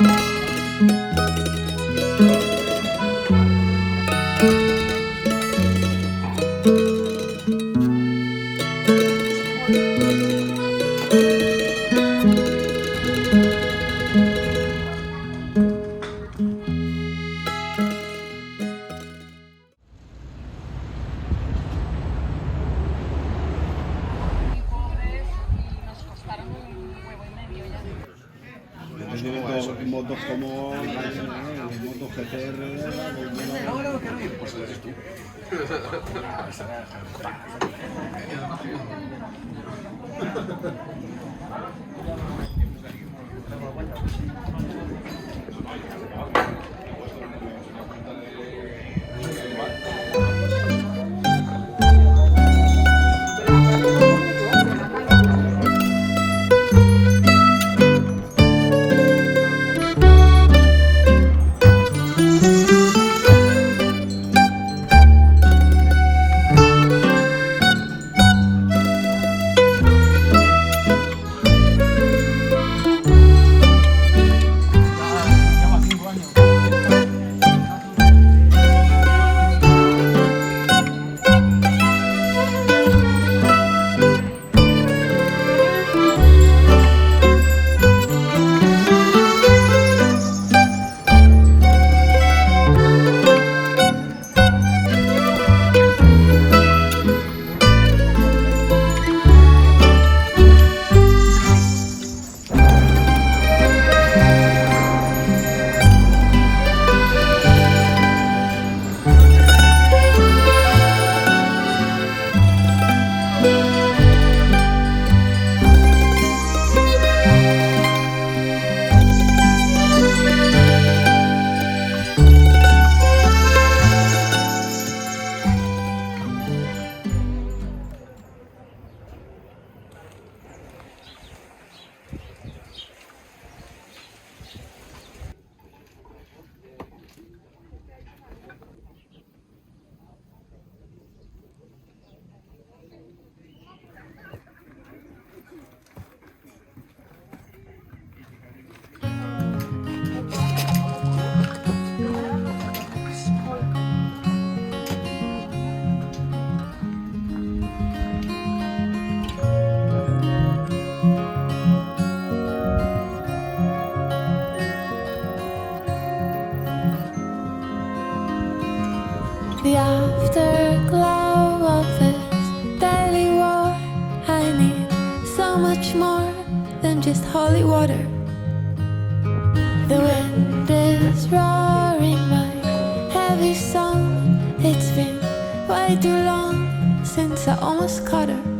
Tiene como el Moto GTR. No, no, que no. Pues eres tú. The afterglow of this daily war. I need so much more than just holy water. The wind is roaring my heavy song. It's been way too long since I almost caught her.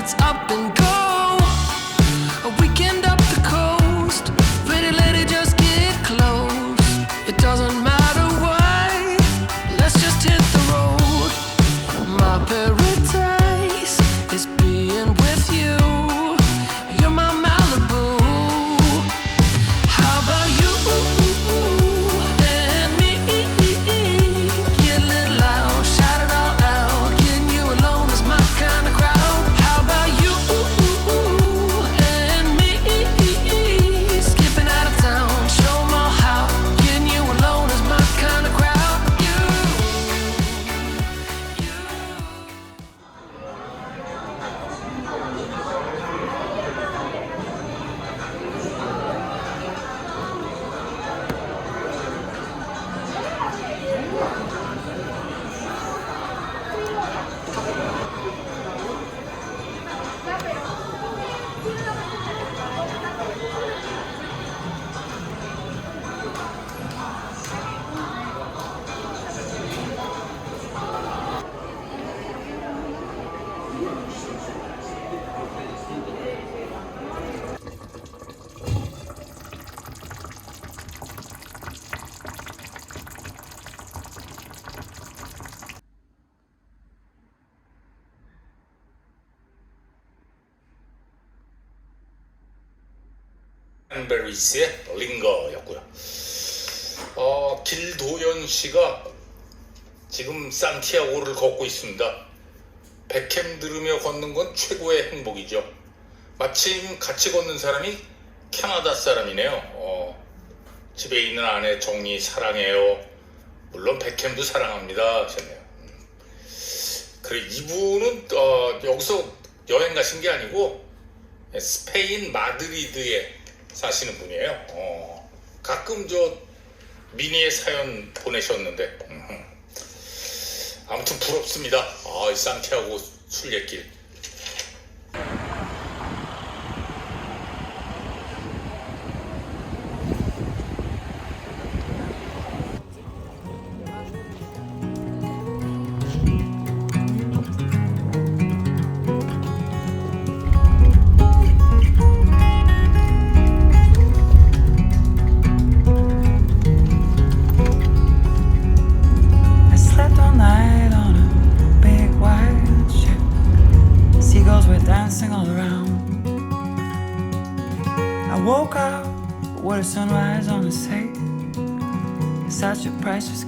let's up and 크랜베리스의 링거였고요. 어, 길도연 씨가 지금 산티아고를 걷고 있습니다. 백캠 들으며 걷는 건 최고의 행복이죠. 마침 같이 걷는 사람이 캐나다 사람이네요. 어, 집에 있는 아내 정리 사랑해요. 물론 백캠도 사랑합니다. 하셨네요. 음. 그래 이분은 어, 여기서 여행 가신 게 아니고 스페인 마드리드에 사시는 분이에요. 어, 가끔 저 미니의 사연 보내셨는데 음. 아무튼 부럽습니다. 아, 이 산티아고 순례길.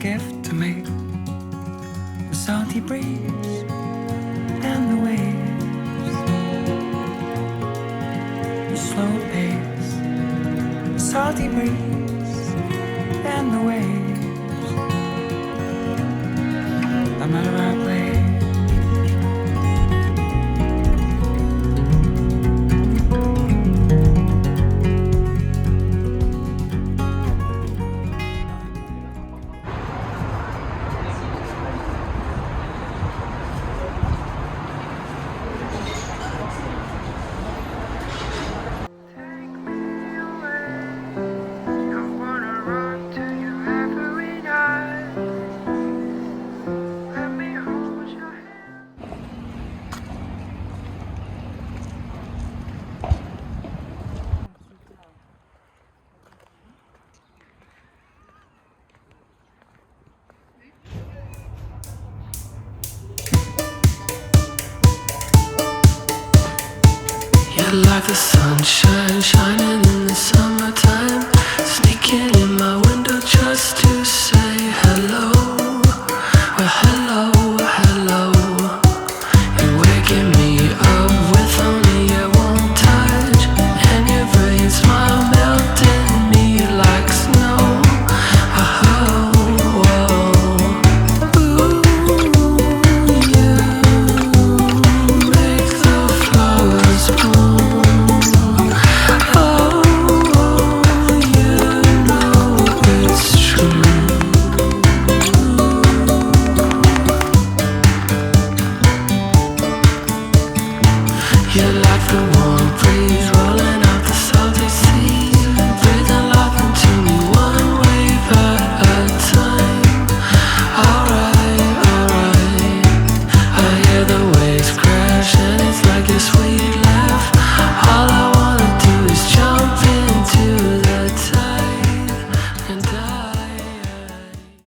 Gift to me. The salty breeze and the waves. The slow pace. The salty breeze and the waves. like the sunshine shining in the summertime, sneaking in my window just to say hello.